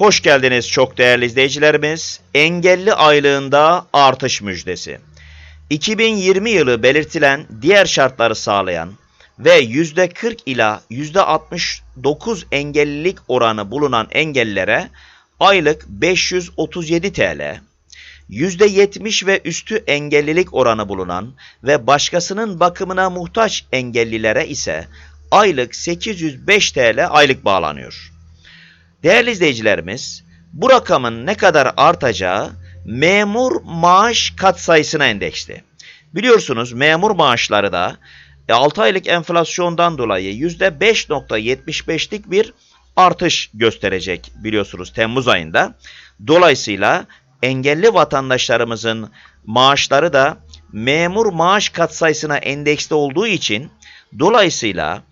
Hoş geldiniz çok değerli izleyicilerimiz. Engelli aylığında artış müjdesi. 2020 yılı belirtilen diğer şartları sağlayan ve %40 ila %69 engellilik oranı bulunan engellilere aylık 537 TL, %70 ve üstü engellilik oranı bulunan ve başkasının bakımına muhtaç engellilere ise aylık 805 TL aylık bağlanıyor. Değerli izleyicilerimiz, bu rakamın ne kadar artacağı memur maaş katsayısına endeksli. Biliyorsunuz memur maaşları da 6 aylık enflasyondan dolayı %5.75'lik bir artış gösterecek biliyorsunuz Temmuz ayında. Dolayısıyla engelli vatandaşlarımızın maaşları da memur maaş katsayısına endeksli olduğu için dolayısıyla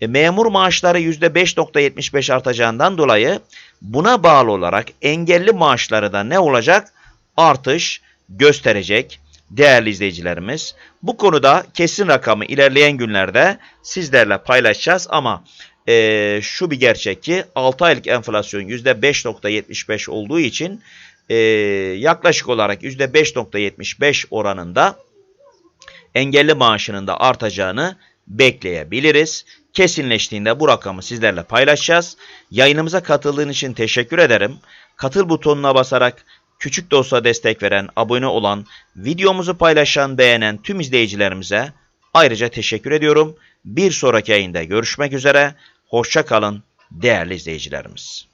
e, memur maaşları %5.75 artacağından dolayı buna bağlı olarak engelli maaşları da ne olacak? Artış gösterecek değerli izleyicilerimiz. Bu konuda kesin rakamı ilerleyen günlerde sizlerle paylaşacağız ama e, şu bir gerçek ki 6 aylık enflasyon %5.75 olduğu için e, yaklaşık olarak %5.75 oranında engelli maaşının da artacağını bekleyebiliriz. Kesinleştiğinde bu rakamı sizlerle paylaşacağız. Yayınımıza katıldığın için teşekkür ederim. Katıl butonuna basarak küçük de olsa destek veren, abone olan, videomuzu paylaşan, beğenen tüm izleyicilerimize ayrıca teşekkür ediyorum. Bir sonraki yayında görüşmek üzere. Hoşça kalın değerli izleyicilerimiz.